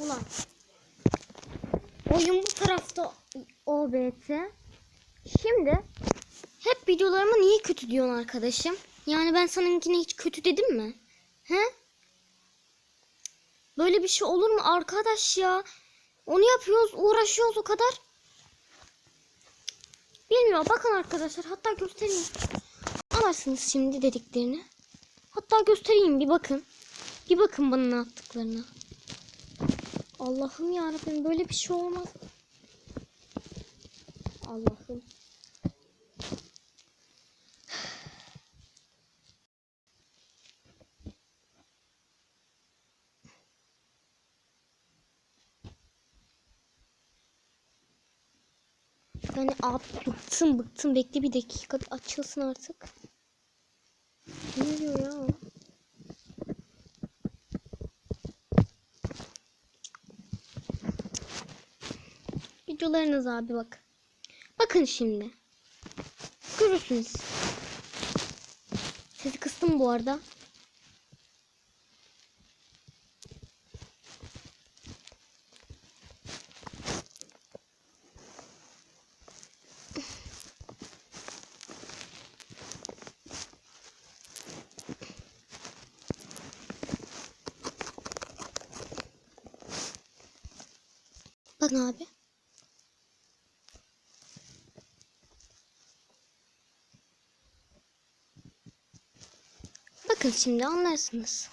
Ulan. Oyun bu tarafta OBS. Şimdi hep videolarıma niye kötü diyorsun arkadaşım? Yani ben seninkine hiç kötü dedim mi? He? Böyle bir şey olur mu arkadaş ya? Onu yapıyoruz, uğraşıyoruz o kadar. Bilmiyorum bakın arkadaşlar hatta göstereyim. Anlarsınız şimdi dediklerini. Hatta göstereyim bir bakın. Bir bakın bana ne yaptıklarına. Allah'ım yarabbim böyle bir şey olmaz. Allah'ım. Yani abi bıktım bıktım bekle bir dakika açılsın artık. Ne diyor ya? Videolarınız abi bak. Bakın şimdi. Görürsünüz. Sesi kıstım bu arada. Bakın abi. Bakın şimdi anlarsınız.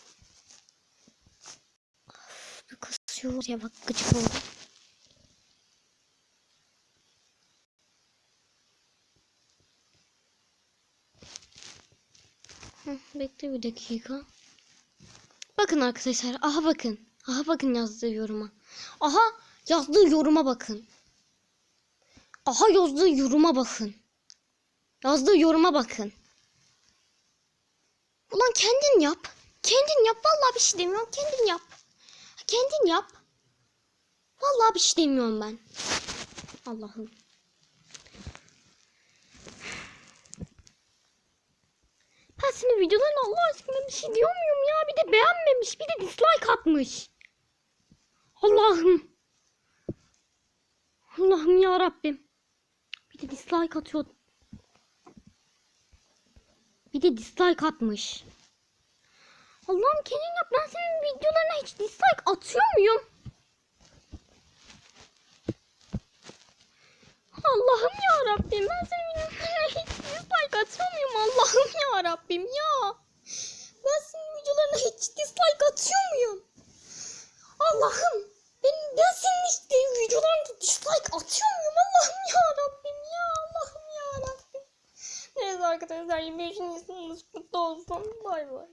Of, bir kasıyor ya bak gıcık oldu. Bekle bir dakika. Bakın arkadaşlar. Aha bakın. Aha bakın yazdığı yoruma. Aha yazdığı yoruma bakın. Aha yazdığı yoruma bakın. Yazdığı yoruma bakın. Ulan kendin yap. Kendin yap. Vallahi bir şey demiyorum. Kendin yap. Kendin yap. Vallahi bir şey demiyorum ben. Allah'ım. Ben senin videolarına Allah aşkına bir şey diyor muyum ya? Bir de beğenmemiş. Bir de dislike atmış. Allah'ım. Allah'ım ya Rabbim. Bir de dislike atıyor. Bir de dislike atmış. Allah'ım kendin yap. Ben senin videolarına hiç dislike atıyor muyum? Allah'ım ya Rabbim. Ben senin videolarına hiç dislike atıyor muyum? Allah'ım ya Rabbim ya. Ben senin videolarına hiç dislike atıyor muyum? Allah'ım. Ben, ben senin işte videolarına dislike atıyor как-то заебись не с потом добавила.